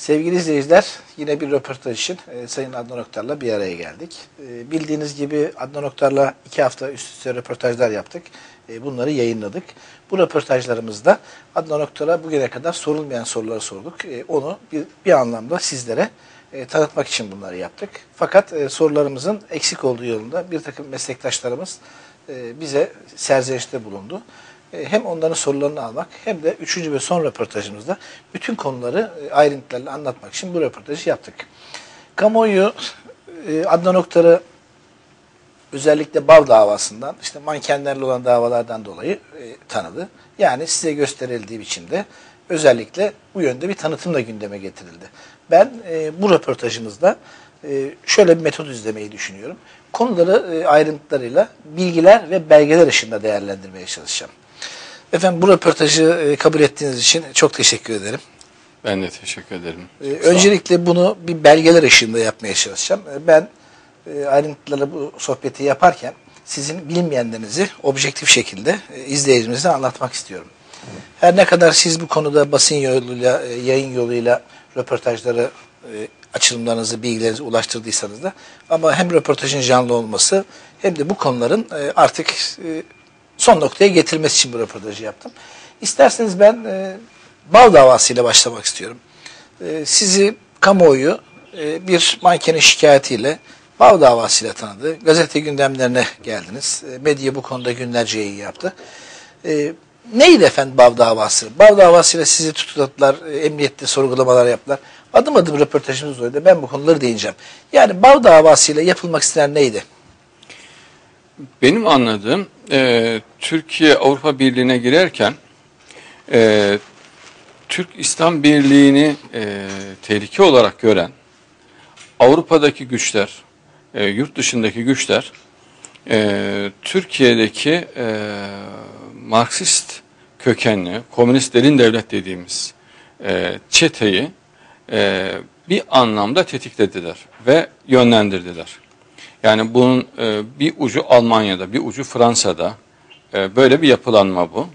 Sevgili izleyiciler, yine bir röportaj için e, Sayın Adnan Oktar'la bir araya geldik. E, bildiğiniz gibi Adnan Oktar'la iki hafta üst üste röportajlar yaptık. E, bunları yayınladık. Bu röportajlarımızda Adnan Oktar'a bugüne kadar sorulmayan soruları sorduk. E, onu bir, bir anlamda sizlere e, tanıtmak için bunları yaptık. Fakat e, sorularımızın eksik olduğu yolunda bir takım meslektaşlarımız e, bize serzenişte bulundu. E, hem onların sorularını almak hem de üçüncü ve son röportajımızda bütün konuları e, ayrıntılarla anlatmak için bu röportajı yaptık. Kamuoyu e, Adnan Oktar'ı özellikle Bav davasından, işte mankenlerle olan davalardan dolayı tanıdı. Yani size gösterildiği biçimde özellikle bu yönde bir tanıtım da gündeme getirildi. Ben bu röportajımızda şöyle bir metod izlemeyi düşünüyorum. Konuları ayrıntılarıyla bilgiler ve belgeler ışığında değerlendirmeye çalışacağım. Efendim bu röportajı e, kabul ettiğiniz için çok teşekkür ederim. Ben de teşekkür ederim. Sağ olun. öncelikle bunu bir belgeler ışığında yapmaya çalışacağım. Ee, Ben e, ayrıntılarla bu sohbeti yaparken sizin bilinmeyenlerinizi objektif şekilde e, izleyicimize anlatmak istiyorum. Her ne kadar siz bu konuda basın yoluyla, e, yayın yoluyla röportajları, e, açılımlarınızı, bilgilerinizi ulaştırdıysanız da ama hem röportajın canlı olması hem de bu konuların e, artık e, son noktaya getirmesi için bu röportajı yaptım. İsterseniz ben e, Bal davasıyla başlamak istiyorum. E, sizi kamuoyu e, bir mankenin şikayetiyle Bal davasıyla tanıdı. Gazete gündemlerine geldiniz. E, medya bu konuda günlerce yayın yaptı. E, neydi efendim Bav davası? Bav davasıyla sizi tutukladılar, e, emniyette sorgulamalar yaptılar. Adım adım röportajımız oydu. Ben bu konuları değineceğim. Yani Bav davasıyla yapılmak istenen neydi? Benim anladığım e, Türkiye Avrupa Birliği'ne girerken e, Türk İslam Birliği'ni e, tehlike olarak gören Avrupa'daki güçler, e, yurt dışındaki güçler e, Türkiye'deki e, Marksist kökenli, komünistlerin devlet dediğimiz e, çeteyi e, bir anlamda tetiklediler ve yönlendirdiler. Yani bunun e, bir ucu Almanya'da, bir ucu Fransa'da e, böyle bir yapılanma bu.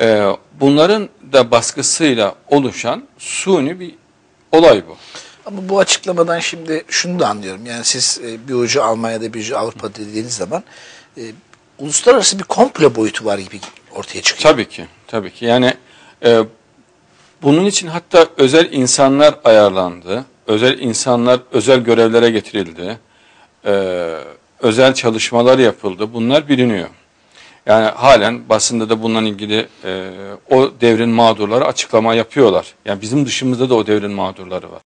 E, bunların da baskısıyla oluşan suni bir olay bu. Ama bu açıklamadan şimdi şunu da anlıyorum. Yani siz e, bir ucu Almanya'da bir ucu Avrupa dediğiniz zaman e, uluslararası bir komplo boyutu var gibi ortaya çıkıyor. Tabii ki, tabii ki. Yani e, bunun için hatta özel insanlar ayarlandı, özel insanlar özel görevlere getirildi, e, özel çalışmalar yapıldı. Bunlar biliniyor. Yani halen basında da bununla ilgili e, o devrin mağdurları açıklama yapıyorlar. Yani bizim dışımızda da o devrin mağdurları var.